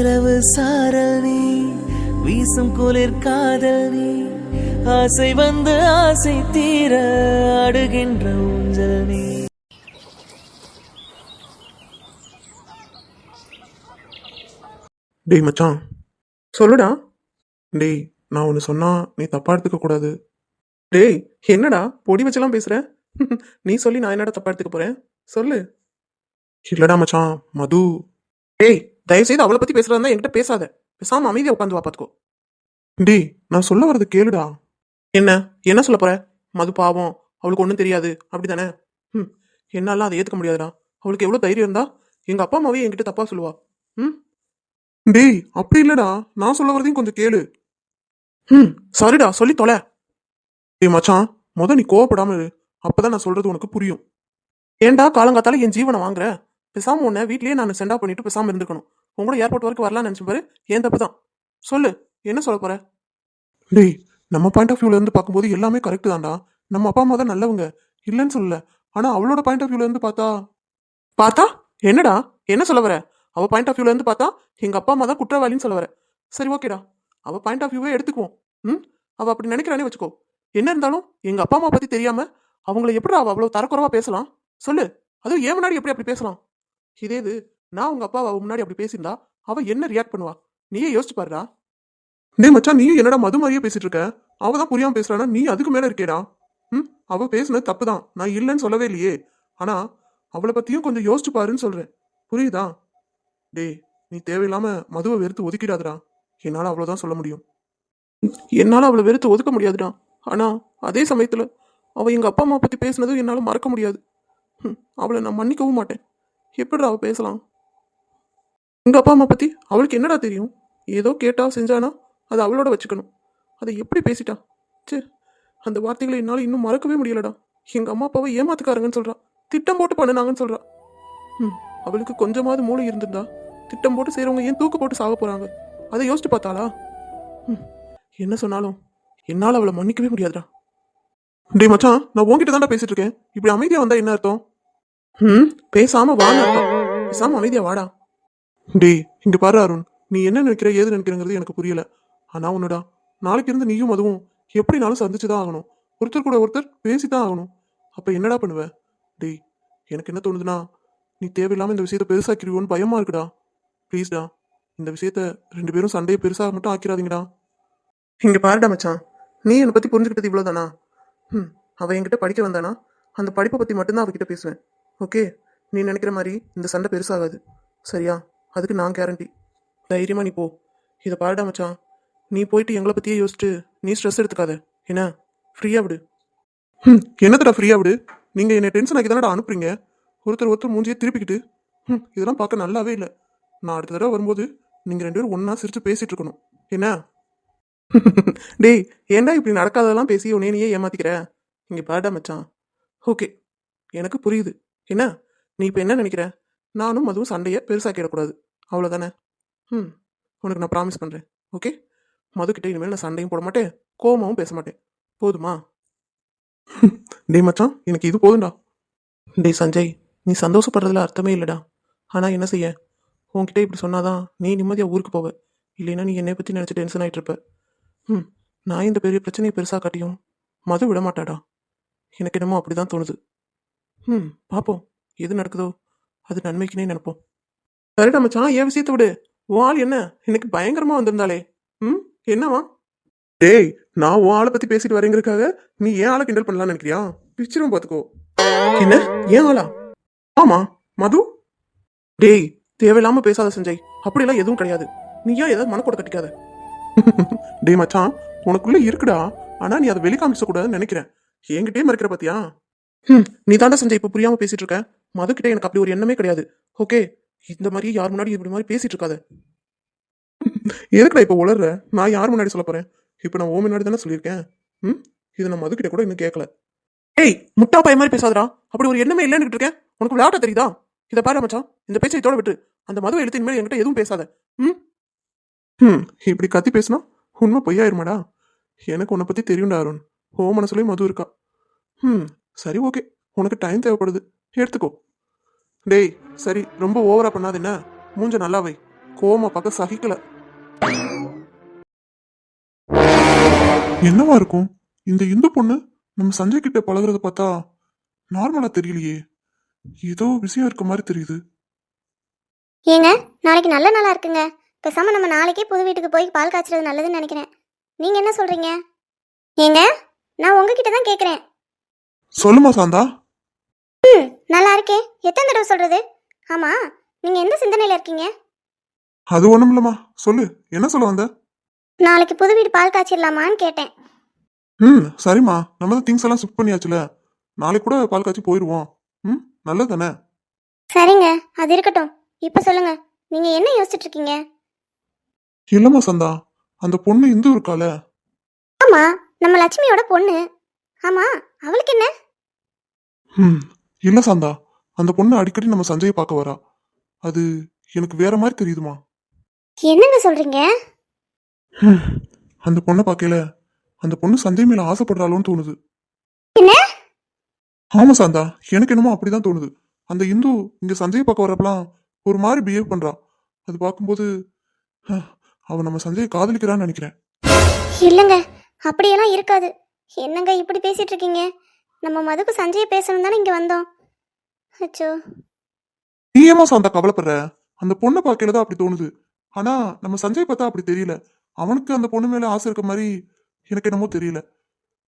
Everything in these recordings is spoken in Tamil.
நிலவு சாரணி வீசும் குளிர் காதலி ஆசை வந்து ஆசை தீர அடுகின்ற ஊஞ்சல் நீ. டேய் மச்சான் சொல்லுடா. டேய் நான் ஒன்று சொன்னா நீ தப்பா எடுத்துக்க கூடாது. டேய் என்னடா பொடி வச்செல்லாம் பேசுற? நீ சொல்லி நான் என்னடா தப்பா எடுத்துக்க போறேன்? சொல்லு. இல்லடா மச்சான் மது. டேய் தயவு செய்து அவளை பத்தி பேசுறதா என்கிட்ட பேசாத. பேசாம அமைதியா உட்காந்து வா பாத்துக்கோ. டேய் நான் சொல்ல வர்றது கேளுடா. என்ன? என்ன சொல்ல போற? மது பாவம். அவளுக்கு ஒன்றும் தெரியாது. அப்படிதானே? ம் என்னாலாம் அதை ஏத்துக்க முடியாதுடா. அவளுக்கு எவ்வளவு தைரியம் இருந்தா எங்க அப்பா அம்மாவே என்கிட்ட தப்பா சொல்லுவா. ம் டேய் அப்படி இல்லடா. நான் சொல்ல வரதையும் கொஞ்சம் கேளு. ம் சரிடா. சொல்லி தொலை. டேய் மச்சான். முத நீ கோவப்படாமல் இரு. அப்பதான் நான் சொல்றது உனக்கு புரியும். ஏன்டா காலங்காத்தால என் ஜீவனை வாங்குற? பேசாம உன்னை வீட்லயே நான் சென்டா பண்ணிட்டு பேசாம இருந்துக்கணும். உங்களோட ஏர்போர்ட் வரைக்கும் வரலாம்னு நினைச்சு பாரு. ஏன் தப்பு தான் சொல்லு. என்ன சொல்ல போற? டேய் நம்ம பாயிண்ட் ஆஃப் வியூல இருந்து பார்க்கும்போது எல்லாமே கரெக்ட் தான்டா. நம்ம அப்பா அம்மா தான் நல்லவங்க. இல்லைன்னு சொல்லல. ஆனா அவளோட பாயிண்ட் ஆஃப் வியூல இருந்து பார்த்தா? பார்த்தா? என்னடா? என்ன சொல்ல வர? அவ பாயிண்ட் ஆஃப் வியூல இருந்து பார்த்தா எங்க அப்பா அம்மா தான் குற்றவாளின்னு சொல்ல வர. சரி ஓகேடா அவ பாயிண்ட் ஆஃப் வியூவே எடுத்துக்குவோம். ம்? அவ அப்படி நினைக்கிறானே வச்சுக்கோ. என்ன இருந்தாலும் எங்க அப்பா அம்மா பத்தி தெரியாம அவங்கள எப்படி அவ அவ்வளவு தரக்குறவா பேசலாம்? சொல்லு. அதுவும் ஏன் முன்னாடி எப்படி அப்படி பேசலாம்? இதே இது நான் உங்க அப்பா அவ முன்னாடி அப்படி பேசியிருந்தா அவ என்ன ரியாக்ட் பண்ணுவா? நீயே யோசிச்சு பாருடா. டேய் மச்சான் நீயும் என்னடா மது மாதிரியே பேசிட்டு இருக்க? அவ தான் புரியாம பேசுறானா? நீ அதுக்கு மேல இருக்கேடா. ம் அவ பேசுனது தப்பு தான். நான் இல்லைன்னு சொல்லவே இல்லையே. ஆனா அவளை பத்தியும் கொஞ்சம் யோசிச்சு பாருன்னு சொல்றேன். புரியுதா? டேய் நீ தேவையில்லாம மதுவை வெறுத்து ஒதுக்கிடாதடா. என்னால அவ்வளவுதான் சொல்ல முடியும். என்னால அவளை வெறுத்து ஒதுக்க முடியாதுடா. ஆனா அதே சமயத்துல அவ எங்க அப்பா அம்மா பத்தி பேசுனதும் என்னால மறக்க முடியாது. அவளை நான் மன்னிக்கவும் மாட்டேன். எப்படிடா அவள் பேசலாம்? எங்கள் அப்பா அம்மா பற்றி அவளுக்கு என்னடா தெரியும்? ஏதோ கேட்டா செஞ்சானா? அதை அவளோட வச்சுக்கணும். அதை எப்படி பேசிட்டா? ச்சே அந்த வார்த்தைகளை என்னால் இன்னும் மறக்கவே முடியலடா. எங்கள் அம்மா அப்பாவை ஏமாத்துக்காரங்கன்னு சொல்றா. திட்டம் போட்டு பண்ணுனாங்கன்னு சொல்றா. ம் அவளுக்கு கொஞ்சமாவது மூளை இருந்திருந்தா திட்டம் போட்டு செய்கிறவங்க ஏன் தூக்கு போட்டு சாக போகிறாங்க அதை யோசிச்சு பார்த்தாளா? ம் என்ன சொன்னாலும் என்னால் அவளை மன்னிக்கவே முடியாதுடா. டே மச்சான் நான் உன்கிட்ட தான்டா பேசிட்டு இருக்கேன். இப்படி அமைதியாக வந்தால் என்ன அர்த்தம்? ம் பேசாம வாடா பேசாம அமைதியா வாடா. டேய் இங்க பாரு அருண். நீ என்ன நினைக்கிற ஏது நினைக்கிறங்கிறது எனக்கு புரியல. ஆனா உன்னடா. நாளைக்கு இருந்து நீயும் அதுவும். எப்படினாலும் சந்திச்சு தான் ஆகணும். ஒருத்தர் கூட ஒருத்தர் பேசி தான் ஆகணும். அப்ப என்னடா பண்ணுவ? டேய் எனக்கு என்ன தோணுதுன்னா நீ தேவையில்லாம இந்த விஷயத்த பெருசாக்கிடுவோன்னு பயமா இருக்குடா. ப்ளீஸ்டா இந்த விஷயத்த ரெண்டு பேரும் சண்டையை பெருசாக மட்டும் ஆக்கிறாதீங்கடா இங்க பாருடா மச்சான். நீ என்னை பத்தி புரிஞ்சுக்கிட்டது இவ்வளவுதானா? ம் அவ என்கிட்ட படிக்க வந்தானா? அந்த படிப்பை பத்தி மட்டும்தான் அவகிட்ட பேசுவேன். ஓகே நீ நினைக்கிற மாதிரி இந்த சண்டை பெருசாகாது. சரியா? அதுக்கு நான் கேரண்டி தைரியமாக நீ போ. இதை பாருடா மச்சான். நீ போயிட்டு எங்களை பற்றியே யோசிச்சுட்டு நீ ஸ்ட்ரெஸ் எடுத்துக்காத. என்ன? ஃப்ரீயாக விடு. ம் என்னத்தடா ஃப்ரீயாக விடு? நீங்கள் என்னை டென்ஷன் ஆக்கி தானடா அனுப்புறீங்க? ஒருத்தர் ஒருத்தர் மூஞ்சியை திருப்பிக்கிட்டு. ம் இதெல்லாம் பார்க்க நல்லாவே இல்லை. நான் அடுத்த தடவை வரும்போது நீங்கள் ரெண்டு பேரும் ஒன்றா சிரித்து பேசிகிட்டு இருக்கணும். என்ன? டேய் ஏன்டா இப்படி நடக்காததெல்லாம் பேசி உன்னே நீயே ஏமாத்திக்கிற? இங்கே பாருடா மச்சான். ஓகே எனக்கு புரியுது. என்ன? நீ இப்போ என்ன நினைக்கிற? நானும் அதுவும் சண்டையை பெருசாக்கிடக்கூடாது அவ்வளோதானே ம் உனக்கு நான் ப்ராமிஸ் பண்ணுறேன் ஓகே மதுக்கிட்ட இனிமேல் நான் சண்டையும் போட மாட்டேன். கோமாவும் பேச மாட்டேன். போதுமா? டேய் மச்சான் எனக்கு இது போதும்டா. டேய் சஞ்சய் நீ சந்தோஷப்படுறதுல அர்த்தமே இல்லைடா. ஆனால் என்ன செய்ய? உன்கிட்ட இப்படி சொன்னாதான் நீ நிம்மதியாக ஊருக்கு போவ. இல்லைன்னா நீ என்னை பற்றி நினச்சி டென்ஷன் ஆகிட்டு இருப்ப ம் நான் இந்த பெரிய பிரச்சனையை பெருசாக காட்டியும் மது விட மாட்டாடா. எனக்கு என்னமோ அப்படி தான் தோணுது. ம் பார்ப்போம் எது நடக்குதோ அது நன்மைக்குனே நினைப்போம். சரிடா மச்சான் ஏன் விஷயத்தை விடு. வால் ஆள் என்ன? இன்னைக்கு பயங்கரமா வந்திருந்தாளே. ம் என்னவா டேய் நான் உன் ஆளை பத்தி பேசிட்டு வரேங்கிறதுக்காக நீ ஏன் ஆளை கிண்டல் பண்ணலாம்னு நினைக்கிறியா? பிச்சிரும் பாத்துக்கோ. என்ன? ஏன் ஆளா? ஆமா மது? டேய் தேவையில்லாம பேசாத சஞ்சய். அப்படிலாம் எதுவும் கிடையாது. நீ ஏன் ஏதாவது மனக்கூட கட்டிக்காத? டேய் மச்சான் உனக்குள்ள இருக்குடா. ஆனா நீ அதை வெளிக்காமிச்ச கூடாதுன்னு நினைக்கிறேன். என்கிட்டயே மறைக்கிற பாத்தியா? ம் நீ தாண்டா சஞ்சய் இப்போ புரியாம பேசிட்டு இருக்க மதுக்கிட்ட எனக்கு அப்படி ஒரு எண்ணமே கிடையாது. ஓகே இந்த மாதிரி யார் முன்னாடி இப்படி மாதிரி பேசிட்டு இருக்காத எதுக்குடா இப்போ உளர்ற? நான் யார் முன்னாடி சொல்ல போறேன்? இப்போ நான் ஓ முன்னாடி தானே சொல்லியிருக்கேன். ம் இதை நான் மதுக்கிட்ட கூட இன்னும் கேட்கல ஏய் முட்டா பைய மாதிரி பேசாதடா. அப்படி ஒரு எண்ணமே இல்லைன்னு இருக்கேன் உனக்கு விளையாட்ட தெரியுதா? இதை பாரு மச்சான் இந்த பேச்சை இதோட விட்டு அந்த மதுவை எடுத்து இனிமேல் என்கிட்ட எதுவும் பேசாத. ம் ம் இப்படி கத்தி பேசினா உண்மை பொய்யாயிருமாடா? எனக்கு உன்னை பற்றி தெரியும்டா அருண். ஓ மனசுலேயும் மது இருக்கா. ம் சரி ஓகே. உனக்கு டைம் தேவைப்படுது. எடுத்துக்கோ. டேய் சரி ரொம்ப ஓவரா பண்ணாது என்ன? மூஞ்ச நல்லா வை. கோவமா பார்க்க சகிக்கல. என்னவா இருக்கும்? இந்த இந்து பொண்ணு நம்ம சஞ்சய் கிட்ட பழகுறத பார்த்தா நார்மலா தெரியலையே. ஏதோ விஷயம் இருக்க மாதிரி தெரியுது. ஏங்க நாளைக்கு நல்ல நாளா இருக்குங்க. பேசாம நம்ம நாளைக்கே புது வீட்டுக்கு போய் பால் காய்ச்சறது நல்லதுன்னு நினைக்கிறேன். நீங்க என்ன சொல்றீங்க? ஏங்க நான் உங்ககிட்ட தான் கேக்குறேன். சொல்லுமா சாந்தா? ம் நல்லா இருக்கே எத்தனை தடவை சொல்றது? ஆமா நீங்க எந்த சிந்தனையில இருக்கீங்க? அது ஒண்ணும் இல்லம்மா. சொல்லு என்ன சொல்ல வந்த? நாளைக்கு புது வீடு பால் காய்ச்சிடலாமான்னு கேட்டேன். ம் சரிம்மா. நம்ம தான் திங்ஸ் எல்லாம் ஷிஃப்ட் பண்ணியாச்சுல. நாளைக்கு கூட பால் காய்ச்சி போயிடுவோம் ம் நல்லது தானே சரிங்க அது இருக்கட்டும். இப்ப சொல்லுங்க நீங்க என்ன யோசிச்சுட்டு இருக்கீங்க? இல்லம்மா சந்தா. அந்த பொண்ணு இந்து இருக்கால ஆமா நம்ம லட்சுமியோட பொண்ணு. ஆமா அவளுக்கு என்ன? ம் இல்ல சந்தா. அந்த பொண்ணு அடிக்கடி நம்ம சஞ்சயை பார்க்க வரா. அது எனக்கு வேற மாதிரி தெரியுதுமா. என்னங்க சொல்றீங்க? அந்த பொண்ணை பார்க்கல அந்த பொண்ணு சஞ்சய் மேல ஆசைப்படுறாளோன்னு தோணுது. என்ன? ஆமா சாந்தா எனக்கு என்னமோ அப்படிதான் தோணுது. அந்த இந்து இங்க சஞ்சய் பார்க்க வரப்பலாம் ஒரு மாதிரி பிஹேவ் பண்றா. அது பார்க்கும்போது அஹ், அவ நம்ம சஞ்சயை காதலிக்கிறான்னு நினைக்கிறேன். இல்லைங்க அப்படியெல்லாம் இருக்காது. என்னங்க இப்படி பேசிட்டு இருக்கீங்க நம்ம மதுக்கு சஞ்சயை பேசணும் தானே இங்க வந்தோம். அச்சோ. நீ ஏமா சாந்தா கவலைப்படுற? அந்த பொண்ணை பார்க்கல தான் அப்படி தோணுது. ஆனா நம்ம சஞ்சய் பார்த்தா அப்படி தெரியல. அவனுக்கு அந்த பொண்ணு மேல ஆசை இருக்க மாதிரி எனக்கு என்னமோ தெரியல.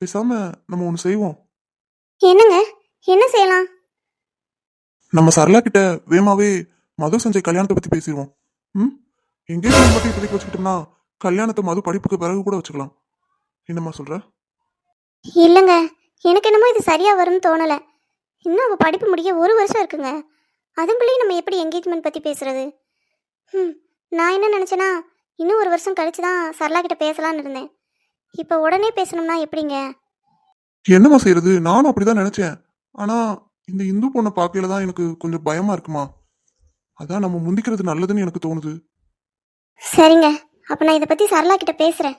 பேசாம நம்ம ஒண்ணு செய்வோம். என்னங்க? என்ன செய்யலாம்? நம்ம சரளா கிட்ட வேமாவே மது சஞ்சய் கல்யாணத்தை பத்தி பேசிடுவோம். ம்? எங்கேஜ்மெண்ட் மட்டும் இப்போதைக்கு வச்சுக்கிட்டோம்னா கல்யாணத்தை மது படிப்புக்கு பிறகு கூட வச்சுக்கலாம். என்னம்மா சொல்ற? இல்லைங்க. எனக்கு என்னமோ இது சரியா வரும்னு தோணல. இன்னும் அவ படிப்பு முடிய ஒரு வருஷம் இருக்குங்க. அதுக்குள்ளேயும் நம்ம எப்படி என்கேஜ்மெண்ட் பத்தி பேசுறது? ம் நான் என்ன நினைச்சேன்னா இன்னும் ஒரு வருஷம் கழிச்சு தான் சரளா கிட்ட பேசலாம்னு இருந்தேன். இப்போ உடனே பேசணும்னா எப்படிங்க? என்னம்மா செய்யறது நானும் அப்படிதான் நினைச்சேன். ஆனா இந்த இந்து பொண்ணை பார்க்கல தான் எனக்கு கொஞ்சம் பயமா இருக்குமா? அதான் நம்ம முந்திக்கிறது நல்லதுன்னு எனக்கு தோணுது. சரிங்க. அப்ப நான் இதை பத்தி சரளா கிட்ட பேசுறேன்.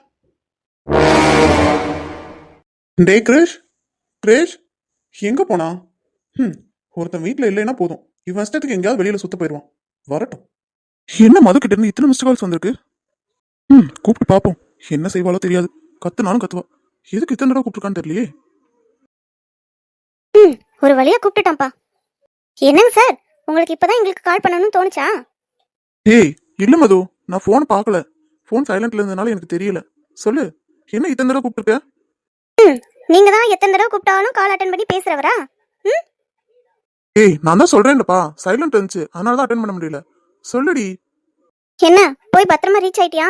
டே கிரேஷ். கிரேஷ். எங்க போனா? ம் ஒருத்தன் வீட்ல இல்லைன்னா போதும். இவன் இஷ்டத்துக்கு எங்கேயாவது வெளியில சுத்த போயிடுவான் வரட்டும். என்ன மது கிட்ட இருந்து இத்தனை மிஸ்ட் கால்ஸ் வந்திருக்கு? ம் கூப்பிட்டு பார்ப்போம் என்ன செய்வாளோ தெரியாது. கத்துனாலும் கத்துவா. எதுக்கு இத்தனை தடவை கூப்பிட்டுருக்கான்னு தெரியலையே. ம் ஒரு வழியா கூப்பிட்டுட்டான்ப்பா. என்னங்க சார்? உங்களுக்கு இப்பதான் எங்களுக்கு கால் பண்ணணும்னு தோணுச்சா? ஏய் இல்ல மது. நான் ஃபோன் பார்க்கல. ஃபோன் சைலண்ட்ல இருந்ததுனால எனக்கு தெரியல. சொல்லு. என்ன இத்தனை தடவை கூப்பிட்டுருக்க? நீங்க தான் எத்தனை தடவை கூப்பிட்டாலும் கால் அட்டன் பண்ணி பேசுறவரா? ம்? ஏய் நான் தான் சொல்றேன்லப்பா. சைலண்ட் இருந்துச்சு. அதனால தான் அட்டன் பண்ண முடியல. சொல்லுடி. என்ன? போய் பத்திரமா ரீச் ஆயிட்டியா?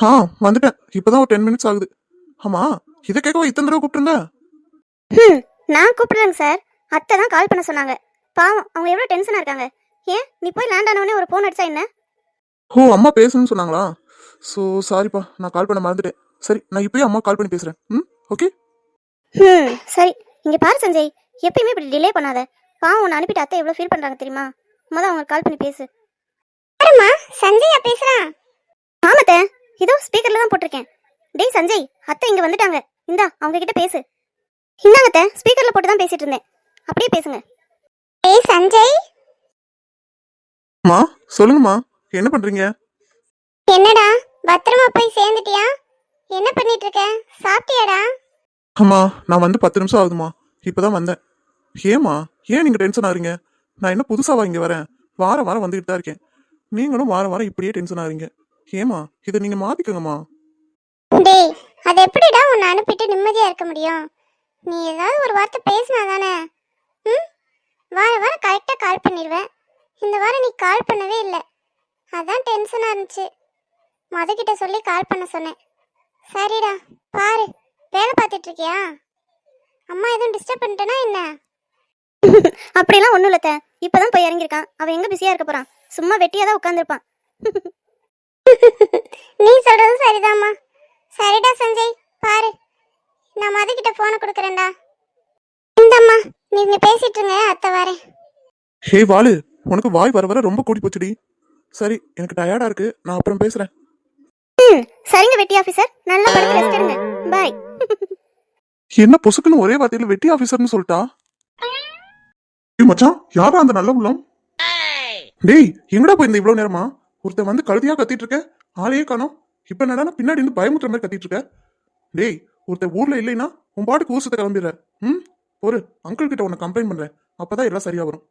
ஆ வந்துட்டேன். இப்பதான் ஒரு டென் மினிட்ஸ் ஆகுது. ஆமா இதை கேட்கவா இத்தனை தடவை கூப்பிட்டுருந்த? ம் நான் கூப்பிடுறேங்க சார் அத்தை தான் கால் பண்ண சொன்னாங்க. பாவம் அவங்க எவ்வளோ டென்ஷனாக இருக்காங்க. ஏன் நீ போய் லேண்ட் ஆனவொடனே ஒரு ஃபோன் அடிச்சா என்ன? ஓ அம்மா பேசணும்னு சொன்னாங்களா? ஸோ சாரிப்பா நான் கால் பண்ண மறந்துட்டேன். சரி நான் இப்பயே அம்மா கால் பண்ணி பேசுறேன். ம்? ஓகே? ம் சரி. இங்கே பாரு சஞ்சய். எப்பயுமே இப்படி டிலே பண்ணாத. பாவம் உன்னை அனுப்பிட்டு அத்தை எவ்வளோ ஃபீல் பண்ணுறாங்க தெரியுமா? மொதல் அவங்களுக்கு கால் பண்ணி பேசு. அம்மா சஞ்சயா பேசுறான். ஆமாத்த இதோ ஸ்பீக்கர்ல தான் போட்டிருக்கேன். டேய் சஞ்சய் அத்தை இங்க வந்துட்டாங்க. இந்தா அவங்க கிட்ட பேசு. இந்தாங்க அத்தை ஸ்பீக்கர்ல போட்டு தான் பேசிட்டு இருந்தேன். அப்படியே பேசுங்க. ஏய் சஞ்சய். அம்மா சொல்லுங்கம்மா. என்ன பண்றீங்க? என்னடா பத்திரமா போய் சேர்ந்துட்டியா? என்ன பண்ணிட்டு இருக்க சாப்பிட்டியாடா? அம்மா நான் வந்து பத்து நிமிஷம் ஆகுதுமா இப்பதான் வந்தேன். ஏம்மா ஏன் நீங்க டென்ஷன் ஆகுறீங்க? நான் என்ன புதுசாவா இங்க வரேன். வாரம் வாரம் வந்துகிட்டு தான் இருக்கேன். நீங்களும் வாரம் வாரம் இப்படியே டென்ஷன் ஆகுறீங்க. ஏம்மா இதை நீங்க மாத்திக்கங்கம்மா. டேய் அது எப்படிடா உன்னை அனுப்பிட்டு நிம்மதியா இருக்க முடியும்? நீ ஏதாவது ஒரு வார்த்தை பேசினா தானே? ம்? வார வாரம் கரெக்டாக கால் பண்ணிடுவேன். இந்த வாரம் நீ கால் பண்ணவே இல்லை. அதான் டென்ஷனாக இருந்துச்சு. மதுக்கிட்ட சொல்லி கால் பண்ண சொன்னேன். சரிடா பாரு. வேலை பார்த்துட்டு இருக்கியா அம்மா எதுவும் டிஸ்டர்ப் பண்ணிட்டேனா என்ன? அப்படிலாம் ஒன்றும் இல்லத்த இப்போதான் போய் இறங்கியிருக்கான். அவன் எங்கே பிஸியாக இருக்க போகிறான் சும்மா வெட்டியாக தான் உட்காந்துருப்பான் நீ சொல்றது சரிதாம்மா. சரிடா சஞ்சய். பாரு. நான் மதுக்கிட்ட போனை கொடுக்குறேன்டா. இந்தம்மா நீங்க பேசிட்டு இருங்க அத்தை வரேன். ஹே வாலு. உனக்கு வாய் வர வர ரொம்ப கூடி போச்சுடி. சரி எனக்கு டயர்டா இருக்கு. நான் அப்புறம் பேசுறேன். ம் சரிங்க வெட்டி ஆஃபீஸர் நல்லா படுத்து ரெஸ்ட் எடுங்க. பாய் என்ன பொசுக்குன்னு ஒரே வார்த்தையில வெட்டி ஆபீசர்னு சொல்லிட்டா? ஏய் மச்சான் யாரா அந்த நல்ல உள்ளம்? டேய் எங்கடா போய் இந்த இவ்வளவு நேரமா? ஒருத்தன் வந்து கழுதியா கத்திட்டு இருக்க ஆளையே காணோம். இப்ப என்னடா பின்னாடி இருந்து பயமுத்துற மாதிரி கத்திட்டு இருக்க. டேய் ஒருத்தன் ஊர்ல இல்லைன்னா உன் பாட்டுக்கு ஊர் சுத்த கிளம்பிடுற. ம்? ஒரு அங்கிள் கிட்ட உன்னை கம்ப்ளைண்ட் பண்றேன். அப்பதான் எல்லாம் சரியா வரும்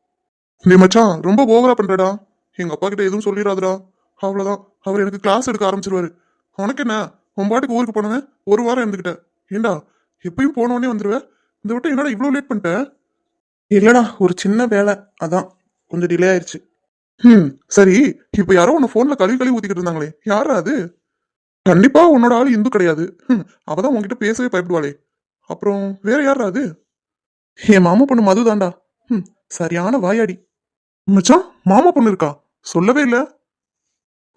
டேய் மச்சான் ரொம்ப ஓவரா பண்றடா. எங்க அப்பா கிட்ட எதுவும் சொல்லிடாதடா. அவ்வளவுதான். அவர் எனக்கு கிளாஸ் எடுக்க ஆரம்பிச்சிருவாரு. உனக்கு என்ன? உன் பாட்டுக்கு ஊருக்கு போனவன் ஒரு வாரம் இருந்துகிட்ட. ஏண்டா எப்பயும் போன வந்துடுவேன் இந்த விட்டு என்னடா இவ்வளோ லேட் பண்ணிட்ட? இல்லைடா ஒரு சின்ன வேலை. அதான் கொஞ்சம் டிலே ஆயிடுச்சு ம் சரி இப்போ யாரோ உன்னை ஃபோனில் கழுவி கழுவி ஊற்றிக்கிட்டு இருந்தாங்களே. யாரா அது? கண்டிப்பாக உன்னோட ஆள் இந்து கிடையாது. ம் அவள் தான் உங்ககிட்ட பேசவே பயப்படுவாளே. அப்புறம் வேற யாரா அது? என் மாமா பொண்ணு மது தான்டா. ம் சரியான வாயாடி. மச்சான் மாமா பொண்ணு இருக்கா? சொல்லவே இல்லை.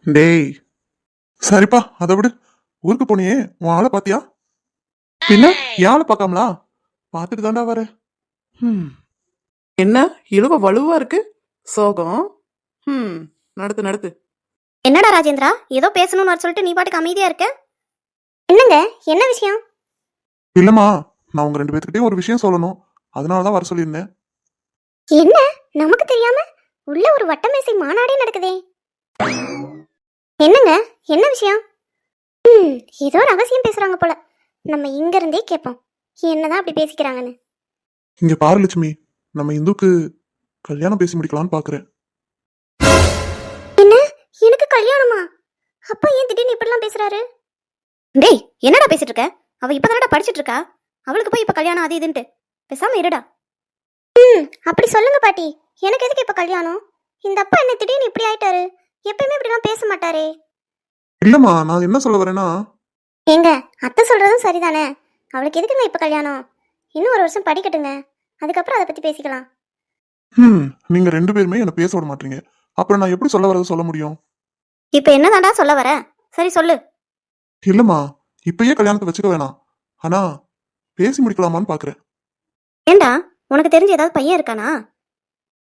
டேய் சரிப்பா அதை விடு. ஊருக்கு போனியே உன் ஆளை பாத்தியா? பின்ன ஆளை பார்க்காமலா? பார்த்துட்டு தாண்டா வர. ம் என்ன இழுவ வலுவா இருக்கு? சோகம். ம் நடத்து நடத்து. என்னடா ராஜேந்திரா ஏதோ பேசணும்னு வர சொல்லிட்டு நீ பாட்டுக்கு அமைதியா இருக்க? என்னங்க என்ன விஷயம்? இல்லம்மா நான் உங்க ரெண்டு பேத்துக்கிட்டே ஒரு விஷயம் சொல்லணும். அதனால தான் வர சொல்லியிருந்தேன். என்ன நமக்கு தெரியாம? உள்ள ஒரு வட்டமேசை மாநாடே நடக்குதே. என்னங்க? என்ன விஷயம்? ம் ஏதோ ரகசியம் பேசுறாங்க போல. நம்ம இங்க இருந்தே கேட்போம் என்னதான் அப்படி பேசிக்கிறாங்கன்னு? இங்க பாரு லட்சுமி. நம்ம இந்துக்கு கல்யாணம் பேசி முடிக்கலாம்னு பாக்குறேன். என்ன? எனக்கு கல்யாணமா? அப்பா ஏன் திடீர்னு இப்படிலாம் பேசுறாரு? டேய் என்னடா பேசிட்டு இருக்க அவ இப்பதானடா படிச்சிட்டு இருக்கா அவளுக்கு போய் இப்ப கல்யாணம் அது இதுன்ட்டு. பேசாம இருடா. ம் அப்படி சொல்லுங்க பாட்டி. எனக்கு எதுக்கு இப்ப கல்யாணம்? இந்த அப்பா என்ன திடீர்னு இப்படி ஆயிட்டாரு? எப்பயுமே இப்படிலாம் பேச மாட்டாரே. இல்லம்மா நான் என்ன சொல்ல வரேன்னா ஏங்க அத்தை சொல்றதும் சரிதானே? அவளுக்கு எதுக்குங்க இப்ப கல்யாணம்? இன்னும் ஒரு வருஷம் படிக்கட்டுங்க. அதுக்கப்புறம் அதை பத்தி பேசிக்கலாம். ம் நீங்க ரெண்டு பேருமே என்ன பேச விட மாட்டீங்க. அப்புறம் நான் எப்படி சொல்ல வரதை சொல்ல முடியும்? இப்ப என்னதான்டா சொல்ல வர? சரி சொல்லு. இல்லம்மா இப்பயே கல்யாணத்தை வச்சுக்க வேணாம். ஆனா பேசி முடிக்கலாமான்னு பாக்குறேன். ஏண்டா உனக்கு தெரிஞ்ச ஏதாவது பையன் இருக்கானா?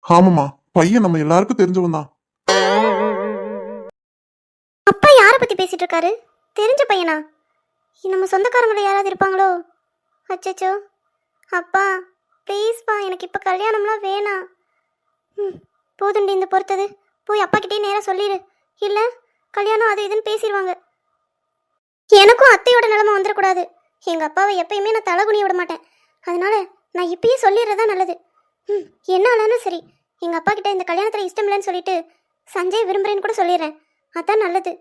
ஆமாம்மா பையன் நம்ம எல்லாருக்கும் தெரிஞ்சவன் தான் பேசிட்டு இருக்காரு தெரிஞ்ச பையனா? நம்ம சொந்தக்காரங்கள யாராவது இருப்பாங்களோ? அச்சச்சோ. அப்பா ப்ளீஸ்ப்பா எனக்கு இப்போ கல்யாணம்லாம் வேணாம். ம் போதுண்டி இந்த பொறுத்தது. போய் அப்பாக்கிட்டே நேராக சொல்லிடு இல்லை கல்யாணம் அது இதுன்னு பேசிடுவாங்க எனக்கும் அத்தையோட நிலமை வந்துடக்கூடாது எங்கள் அப்பாவை எப்பயுமே நான் தலகுனிய விட மாட்டேன். அதனால நான் இப்பயே சொல்லிடுறதா நல்லது. ம் என்ன ஆனாலும் சரி. எங்கள் அப்பா கிட்ட இந்த கல்யாணத்தில் இஷ்டம் இல்லைன்னு சொல்லிட்டு சஞ்சய் விரும்புகிறேன்னு கூட சொல்லிடுறேன் அதான் நல்லது.